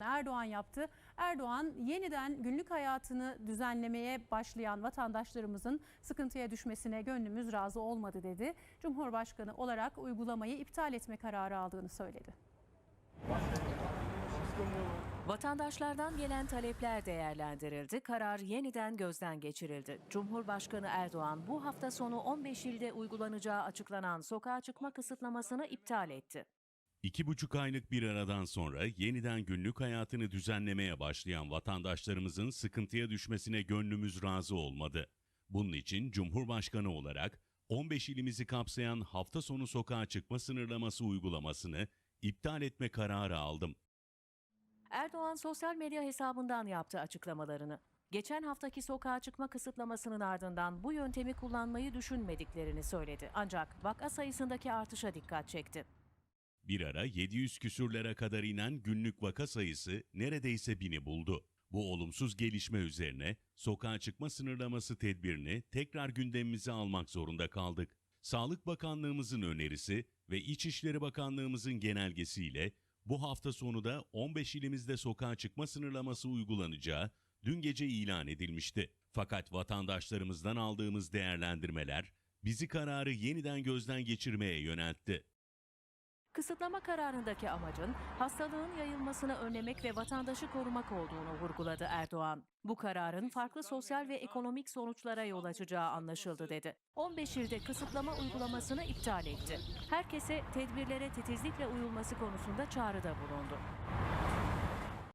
Erdoğan yaptı. Erdoğan yeniden günlük hayatını düzenlemeye başlayan vatandaşlarımızın sıkıntıya düşmesine gönlümüz razı olmadı dedi. Cumhurbaşkanı olarak uygulamayı iptal etme kararı aldığını söyledi. Vatandaşlardan gelen talepler değerlendirildi, karar yeniden gözden geçirildi. Cumhurbaşkanı Erdoğan bu hafta sonu 15 ilde uygulanacağı açıklanan sokağa çıkma kısıtlamasını iptal etti. İki buçuk aylık bir aradan sonra yeniden günlük hayatını düzenlemeye başlayan vatandaşlarımızın sıkıntıya düşmesine gönlümüz razı olmadı. Bunun için Cumhurbaşkanı olarak 15 ilimizi kapsayan hafta sonu sokağa çıkma sınırlaması uygulamasını iptal etme kararı aldım. Erdoğan sosyal medya hesabından yaptı açıklamalarını. Geçen haftaki sokağa çıkma kısıtlamasının ardından bu yöntemi kullanmayı düşünmediklerini söyledi. Ancak vaka sayısındaki artışa dikkat çekti. Bir ara 700 küsürlere kadar inen günlük vaka sayısı neredeyse bini buldu. Bu olumsuz gelişme üzerine sokağa çıkma sınırlaması tedbirini tekrar gündemimize almak zorunda kaldık. Sağlık Bakanlığımızın önerisi ve İçişleri Bakanlığımızın genelgesiyle bu hafta sonu da 15 ilimizde sokağa çıkma sınırlaması uygulanacağı dün gece ilan edilmişti. Fakat vatandaşlarımızdan aldığımız değerlendirmeler bizi kararı yeniden gözden geçirmeye yöneltti. Kısıtlama kararındaki amacın hastalığın yayılmasını önlemek ve vatandaşı korumak olduğunu vurguladı Erdoğan. Bu kararın farklı sosyal ve ekonomik sonuçlara yol açacağı anlaşıldı dedi. 15 ilde kısıtlama uygulamasını iptal etti. Herkese tedbirlere titizlikle uyulması konusunda çağrıda bulundu.